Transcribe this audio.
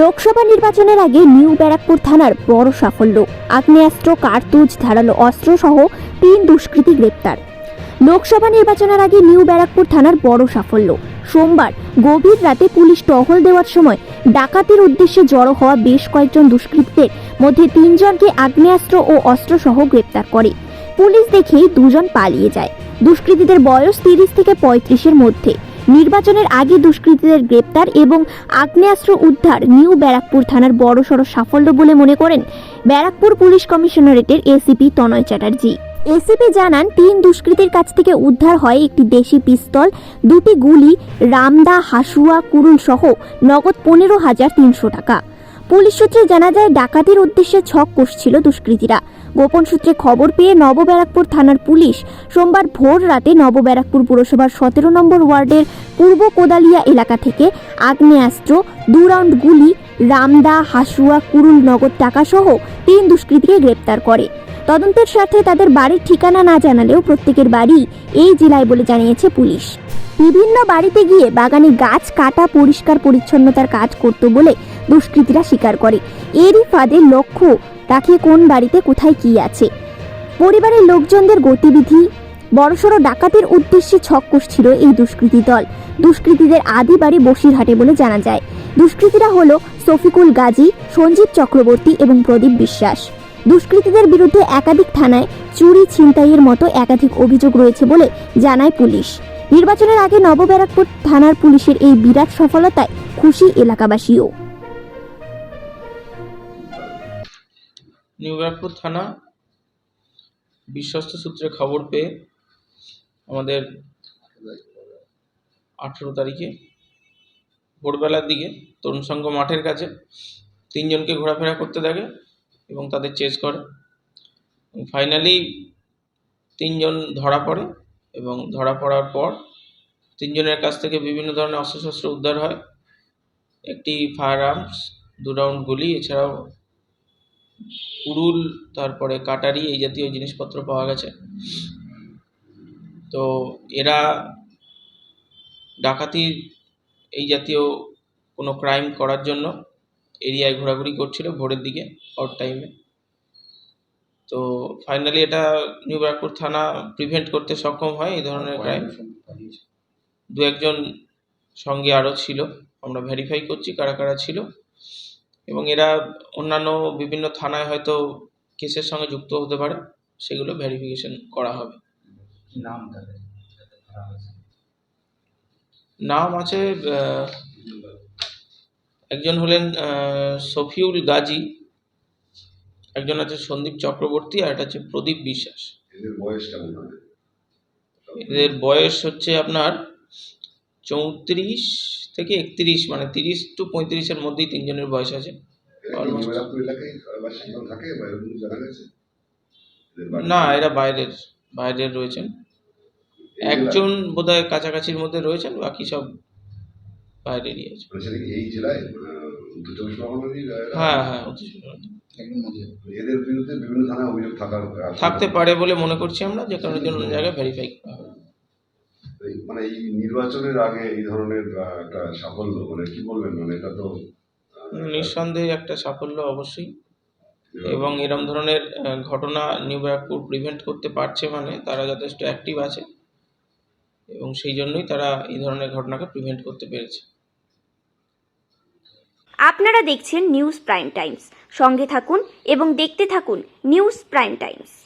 লোকসভা নির্বাচনের আগে নিউ ব্যারাকপুর থানার বড় সাফল্য। আগ্নেয়াস্ত্র, কার্তুজ, ধারালো অস্ত্র সহ তিন দুষ্কৃতী গ্রেপ্তার। লোকসভা নির্বাচনের আগে নিউ ব্যারাকপুর থানার বড় সাফল্য। সোমবার গভীর রাতে পুলিশ টহল দেওয়ার সময় ডাকাতির উদ্দেশ্যে জড়ো হওয়া বেশ কয়েকজন দুষ্কৃতীদের মধ্যে তিনজনকে আগ্নেয়াস্ত্র ও অস্ত্রসহ গ্রেপ্তার করে। পুলিশ দেখেই দুজন পালিয়ে যায়। দুষ্কৃতীদের বয়স তিরিশ থেকে পঁয়ত্রিশের মধ্যে। নির্বাচনের আগে দুষ্কৃতীদের গ্রেপ্তার এবং আগ্নেয়াস্ত্র উদ্ধার নিউ ব্যারাকপুর থানার বড়সড় সাফল্য বলে মনে করেন ব্যারাকপুর পুলিশ কমিশনারেটের এসিপি তনয় চ্যাটার্জি। এসিপি জানান, তিন দুষ্কৃতীর কাছ থেকে উদ্ধার হয় একটি দেশি পিস্তল, দুটি গুলি, রামদা, হাসুয়া, কুরুল সহ নগদ পনেরো হাজার তিনশো টাকা। পুলিশ সূত্রে জানা যায়, ডাকাতির উদ্দেশ্যে ছক কষছিল দুষ্কৃতীরা। গোপন সূত্রে খবর পেয়ে নবব্যারাকপুর থানার পুলিশ সোমবার ভোর রাতে নবব্যারাকপুর পুরসভার সতেরো নম্বর ওয়ার্ডের পূর্ব কোদালিয়া এলাকা থেকে আগ্নেয়াস্ত্র, দু রাউন্ড গুলি, রামদা, হাসুয়া, কুরুল নগদ টাকাসহ তিন দুষ্কৃতীকে গ্রেপ্তার করে। তদন্তের স্বার্থে তাদের বাড়ির ঠিকানা না জানালেও প্রত্যেকের বাড়ি এই জেলায় বলে জানিয়েছে পুলিশ। বিভিন্ন বাড়িতে গিয়ে বাগানে গাছ কাটা, পরিষ্কার, পরিচ্ছন্নতার কাজ করত বলে দুষ্কৃতীরা স্বীকার করে। এরই ফাঁদে লক্ষ্য রাখে কোন বাড়িতে, কোথায় কি আছে? পরিবারের লোকজনদের গতিবিধি, বড়সড় ডাকাতের উদ্দেশ্যে ছক কষছিল এই দুষ্কৃতী দল। দুষ্কৃতীদের আদি বাড়ি বসিরহাটে বলে জানা যায়। দুষ্কৃতীরা হলো সফিকুল গাজী, সঞ্জীব চক্রবর্তী এবং প্রদীপ বিশ্বাস। দুষ্কৃতীদের বিরুদ্ধে একাধিক থানায় চুরি ছিনতাইয়ের মতো একাধিক অভিযোগ রয়েছে বলে জানায় পুলিশ। নির্বাচনের আগে নবব্যারাকপুর থানার পুলিশের এই বিরাট সফলতায় খুশি এলাকাবাসীও। নিউ থানা, বিশ্বস্ত সূত্রে খবর পেয়ে আমাদের আঠেরো তারিখে ভোরবেলার দিকে তরুণ সংঘ মাঠের কাছে তিনজনকে ঘোরাফেরা করতে থাকে এবং তাদের চেস করে। ফাইনালি তিনজন ধরা পড়ে এবং ধরা পড়ার পর তিনজনের কাছ থেকে বিভিন্ন ধরনের অস্ত্রশস্ত্র উদ্ধার হয়। একটি ফায়ার আর্মস দু রাউন্ড গুলি, এছাড়াও কুড়ুল তারপরে কাটারি এই জাতীয় জিনিসপত্র পাওয়া গেছে। তো এরা ডাকাতির এই জাতীয় কোনো ক্রাইম করার জন্য এরিয়ায় ঘোরাঘুরি করছিল ভোরের দিকে আউট টাইমে তো ফাইনালি এটা নিউ ব্যারাকপুর থানা প্রিভেন্ট করতে সক্ষম হয় এই ধরনের ক্রাইম দু একজন সঙ্গে আরও ছিল আমরা ভেরিফাই করছি কারা কারা ছিল। এবং এরা অন্যান্য বিভিন্ন থানায় হয়তো কেসের সঙ্গে যুক্ত হতে পারে সেগুলো ভেরিফিকেশন করা হবে। নাম আছে একজন হলেন আহ, শফিউল গাজী একজন আছে সন্দীপ চক্রবর্তী আর একটা হচ্ছে প্রদীপ বিশ্বাস। এদের বয়স হচ্ছে আপনার চৌত্রিশ থেকে একত্রিশ মানে তিরিশ টু পঁয়ত্রিশের মধ্যেই তিনজনের বয়স আছে। না এরা বাইরের বাইরের রয়েছেন। একজন বোধহয় কাছাকাছির মধ্যে রয়েছেন বাকি সব বাইরেরই আছে। মানে এই জেলায়? হ্যাঁ হ্যাঁ এদের বিরুদ্ধে বিভিন্ন থানায় অভিযোগ থাকার থাকতে পারে বলে মনে করছি আমরা যে কারণের জন্য অন্য জায়গায় ভেরিফাই করা মানে এই নির্বাচনের আগে এই ধরনের একটা সাফল্য মানে কি বলবেন মানে এটা তো নিঃসন্দেহে একটা সাফল্য অবশ্যই। এবং এরম ধরনের ঘটনা নিউ ব্যারাকপুর প্রিভেন্ট করতে পারছে মানে তারা যথেষ্ট অ্যাক্টিভ আছে। এবং সেই জন্যই তারা এই ধরনের ঘটনাকে প্রিভেন্ট করতে পেরেছে। আপনারা দেখছেন নিউজ প্রাইম টাইমস সঙ্গে থাকুন এবং দেখতে থাকুন নিউজ প্রাইম টাইমস